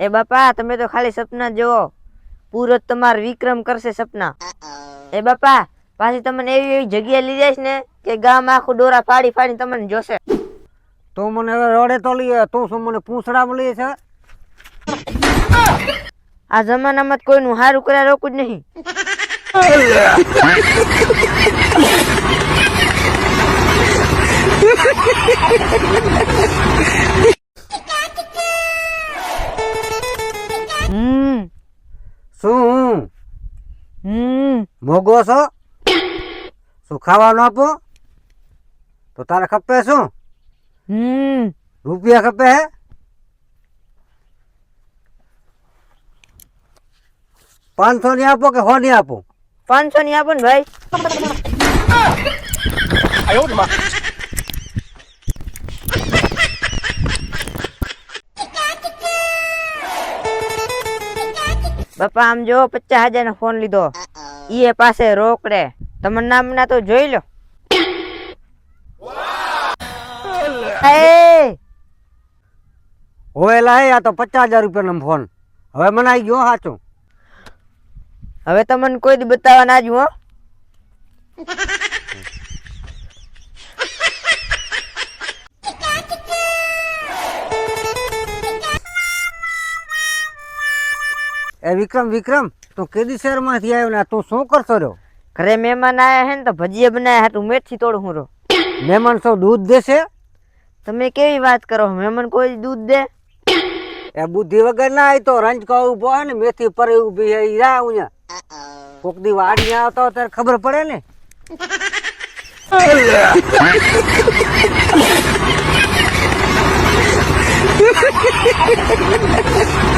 એ બાપા તમે તો ખાલી સપના જોવો પૂરો તમાર વિક્રમ કરશે સપના. એ બાપા પાછી તમને એવી એવી જગ્યા લઈ જઈશ ને કે ગામ આખું ડોરા ફાડી ફાડી તમને જોશે. તું મને હવે રડે તો લઈએ તું શું મને પૂંછડામાં લઈએ છે? આ જમાનામાં કોઈનું સારું કર્યા રોકું જ નહીં. હમ. શું? હું હમ. મોગો છો? શું ખાવાનું આપો? તો તારે ખપે શું? હમ. રૂપિયા ખપે હે? પાંચસો ની આપો કે સો ની આપો? પાંચસો ની આપો ને ભાઈ. બાપા આમ જો પચાસ હજાર નો ફોન લીધો. એ પાસે રોકડે. તમાર નામ ના તો જોઈ લો. હોય લાય આ તો પચાસ હજાર રૂપિયાનો ફોન. હવે મને આવી ગયો સાચું હવે તમને કોઈ બતાવવા ના જ હો. એ વિક્રમ વિક્રમ તું કેદી શહેરમાંથી આવ્યો ને તું શું કરતો રહ્યો? ઘરે મહેમાન આયા હે ને તો ભજીયા હે તું મેથી તોડું હું રો મહેમાન સૌ દૂધ દેશે? તમે કેવી વાત કરો? મહેમાન કોઈ દૂધ દે? એ બુદ્ધિ વગર ના આવી તો રંજ કહું ઊભો હોય ને મેથી પર ઊભી હે રા અહીંયા કોક દી વાડી આવતો ત્યારે ખબર પડે ને.